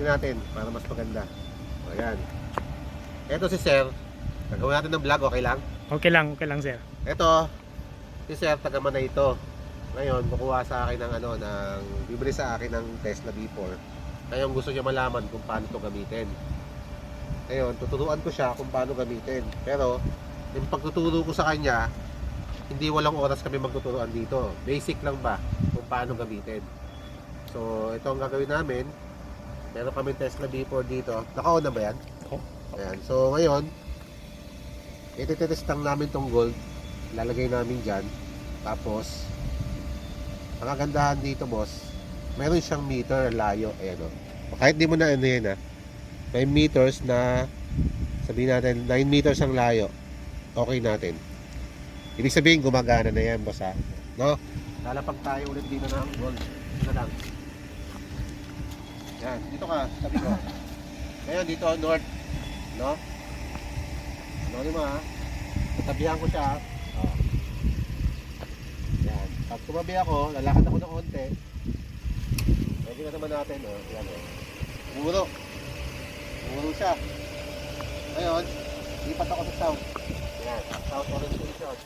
Gamitin natin para mas maganda. O, Ayan. Ito si Sir. Nagawa natin ng vlog, okay lang? Okay lang, okay lang sir. Ito, si Sir taga ito. Ngayon, kukuha sa akin ng ano, ng bibili sa akin ng Tesla V4. Ngayon, gusto niya malaman kung paano to gamitin. Ngayon, tuturuan ko siya kung paano gamitin. Pero, yung pagtuturo ko sa kanya, hindi walang oras kami magtuturuan dito. Basic lang ba kung paano gamitin. So, ito ang gagawin namin. Meron kami Tesla V4 dito. Naka-on na ba yan? Oo. Ayan. So, ngayon, ititest lang namin tong gold. Lalagay namin dyan. Tapos, ang kagandahan dito, boss, meron siyang meter layo. Ayan o. Kahit di mo na ano yan ha. May meters na sabihin natin 9 meters ang layo. Okay natin. Ibig sabihin gumagana na yan, boss ha. No? Lalapag tayo ulit dito ng gold. Ito lang. Yan, dito ka, sabi ko. Ngayon, dito, north. No? No, di mo ha? Tatabihan ko siya. Oh. Yan. Pag tumabi ako, lalakad ako ng konti. Pwede na naman natin, oh. Yan, oh. Muro. Muro siya. Ngayon, lipat ako sa south. Yan, south orientation.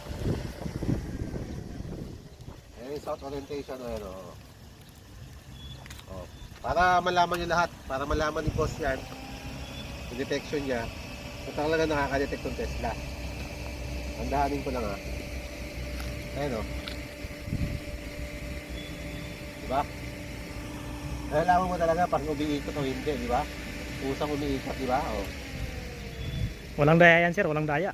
Yan yung south orientation, oh, yan, oh. Oh. Para malaman niyo lahat, para malaman ni boss yan, yung detection niya, kung talaga nakaka-detect ng Tesla. Tandaanin ko lang ha. Ayan o. Diba? Nalalaman mo talaga pag umiikot o hindi, di ba? Usang umiikot, di ba? O. Walang daya yan sir, walang daya.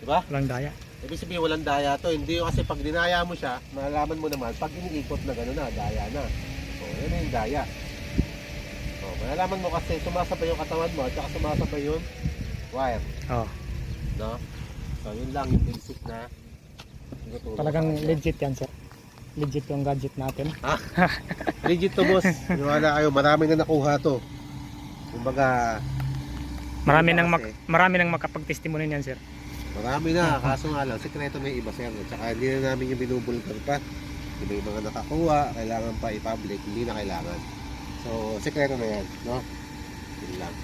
Di ba? Walang daya. Ibig sabihin walang daya to. Hindi yung kasi pag dinaya mo siya, malalaman mo naman, pag iniikot na gano'n na, daya na. O, yan na yung daya. Malalaman mo kasi sumasabay yung katawan mo at saka sumasabay yung wire. Oh, No? So, yun lang yung basic na tinuturo talagang sa kanya. legit yan sir. Legit yung gadget natin. Legit to, boss. Niwala kayo, marami na nakuha to. Kumbaga, Marami nang mak- marami nang makapag-testimony niyan sir. marami na. Kaso nga lang, sikreto may iba sir. At saka hindi na namin yung binubulgar pa. Iba yung mga nakakuha, kailangan pa i-public, hindi na kailangan. So, sikreto na yan, no? Yun lang.